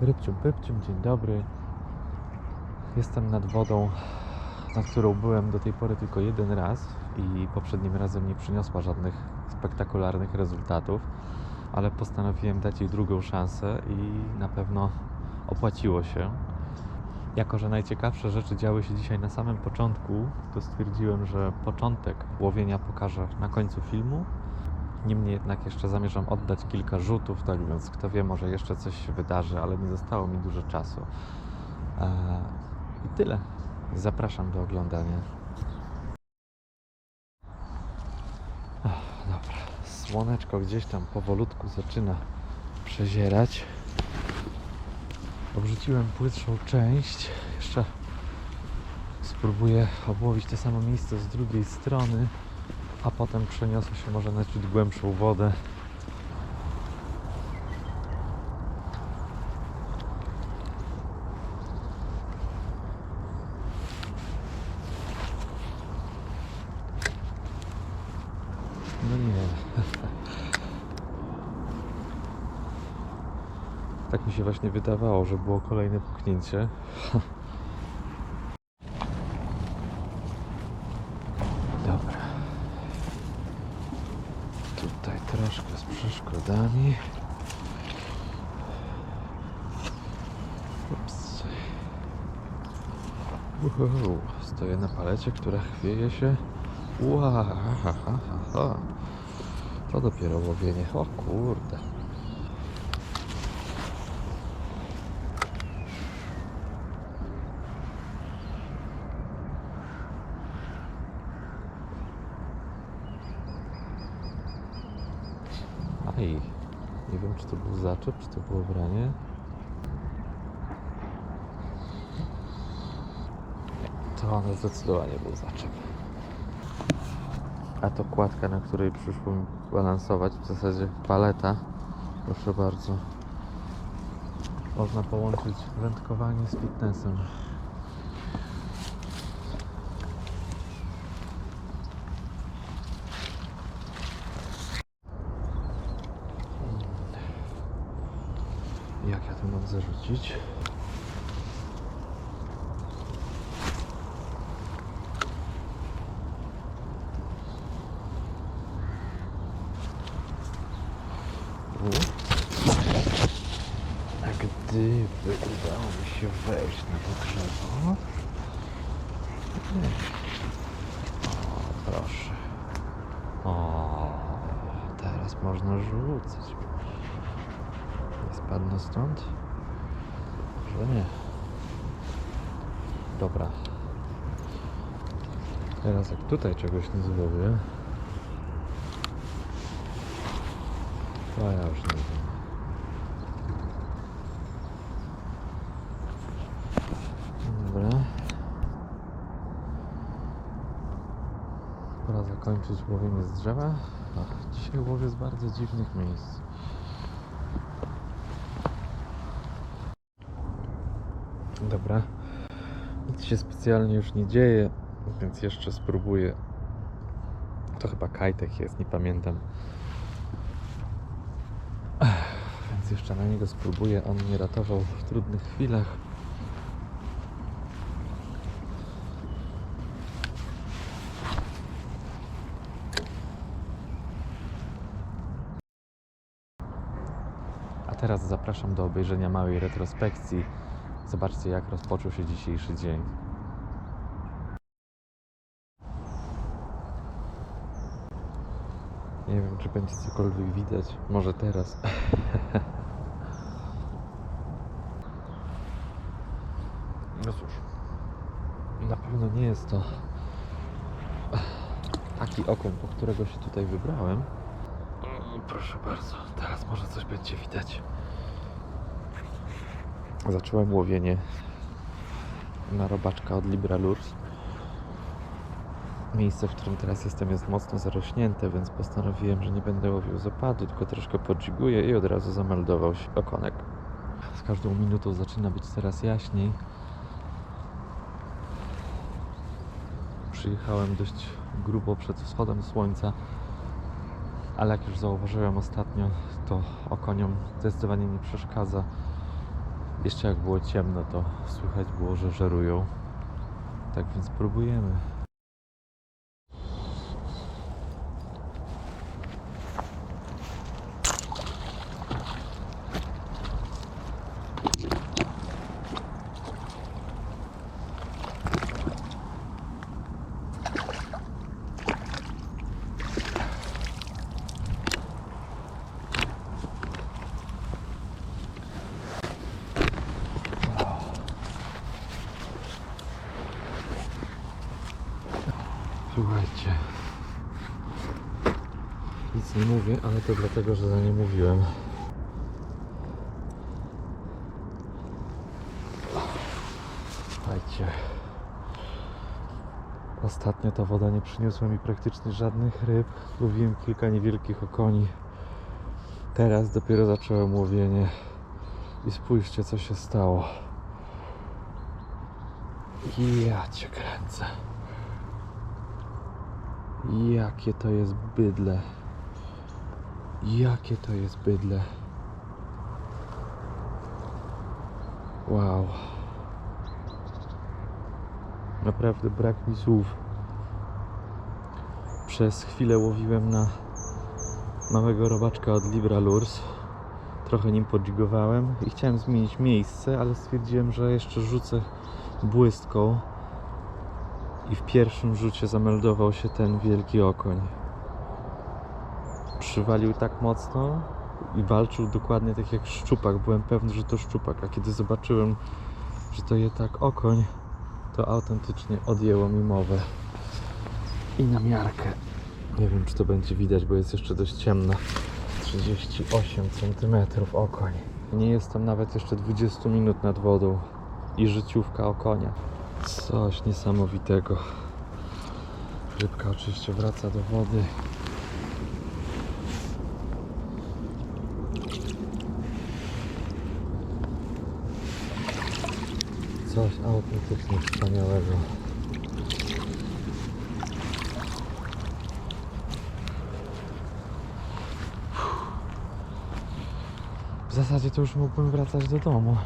Rybcium pypcium, dzień dobry. Jestem nad wodą, na którą byłem do tej pory tylko jeden raz i poprzednim razem nie przyniosła żadnych spektakularnych rezultatów, ale postanowiłem dać jej drugą szansę i na pewno opłaciło się. Jako, że najciekawsze rzeczy działy się dzisiaj na samym początku, to stwierdziłem, że początek łowienia pokażę na końcu filmu. Niemniej jednak jeszcze zamierzam oddać kilka rzutów, tak więc kto wie, może jeszcze coś się wydarzy, ale nie zostało mi dużo czasu. Eee, I tyle. Zapraszam do oglądania. Ach, dobra, słoneczko gdzieś tam powolutku zaczyna przezierać. Obrzuciłem płytszą część. Jeszcze spróbuję obłowić to samo miejsce z drugiej strony, a potem przeniosę się może na ciut głębszą wodę. No nie. Tak mi się właśnie wydawało, że było kolejne puknięcie. Dobra. Tutaj troszkę z przeszkodami. Ups. Uhu, stoję na palecie, która chwieje się. Ła, ha, ha, ha, ha. To dopiero łowienie. O kurde. Aj, nie wiem czy to był zaczep, czy to było branie. Nie, To ono zdecydowanie był zaczep. A to kładka, na której przyszło mi balansować, w zasadzie paleta. Proszę bardzo. Można połączyć wędkowanie z fitnessem. Jak ja to mam zarzucić? Gdyby udało mi się wejść na to drzewo... O, proszę. O, teraz można rzucać. Nie spadnę stąd? Że nie. Dobra. Teraz jak tutaj czegoś nie złowię, to ja już nie wiem. Dobra. Pora zakończyć łowienie z drzewa. Ach, dzisiaj łowię z bardzo dziwnych miejsc. Dobra. Nic się specjalnie już nie dzieje, więc jeszcze spróbuję. To chyba kajtek jest, nie pamiętam. Więc jeszcze na niego spróbuję. On mnie ratował w trudnych chwilach. A teraz zapraszam do obejrzenia małej retrospekcji. Zobaczcie, jak rozpoczął się dzisiejszy dzień. Nie wiem, czy będzie cokolwiek widać. Może teraz. No cóż, na pewno nie jest to taki okoń, po którego się tutaj wybrałem. O, proszę bardzo, teraz może coś będzie widać. Zacząłem łowienie na robaczka od Libralurs. Miejsce, w którym teraz jestem, jest mocno zarośnięte, więc postanowiłem, że nie będę łowił z opadu, tylko troszkę podżiguję i od razu zameldował się okonek. Z każdą minutą zaczyna być coraz jaśniej. Przyjechałem dość grubo przed wschodem słońca, ale jak już zauważyłem ostatnio, to okoniom zdecydowanie nie przeszkadza Jeszcze jak było ciemno, to słychać było, że żerują. Tak więc próbujemy. Słuchajcie. Nic nie mówię, ale to dlatego, że za nie mówiłem. Słuchajcie. Ostatnio ta woda nie przyniosła mi praktycznie żadnych ryb. Łowiłem kilka niewielkich okoni. Teraz dopiero zacząłem łowienie. I spójrzcie, co się stało. Ja cię kręcę. Jakie to jest bydle. Jakie to jest bydle. Wow. Naprawdę brak mi słów. Przez chwilę łowiłem na małego robaczka od Libra Lures. Trochę nim podzigowałem i chciałem zmienić miejsce, ale stwierdziłem, że jeszcze rzucę błystką i w pierwszym rzucie zameldował się ten wielki okoń. Przywalił tak mocno i walczył dokładnie tak jak szczupak. Byłem pewny, że to szczupak, a kiedy zobaczyłem, że to je tak okoń, to autentycznie odjęło mi mowę. I na miarkę. Nie wiem, czy to będzie widać, bo jest jeszcze dość ciemno. 38 cm okoń. Nie jestem nawet jeszcze 20 minut nad wodą i życiówka okonia. Coś niesamowitego. Rybka oczywiście wraca do wody. Coś autentycznie wspaniałego. W zasadzie to już mógłbym wracać do domu.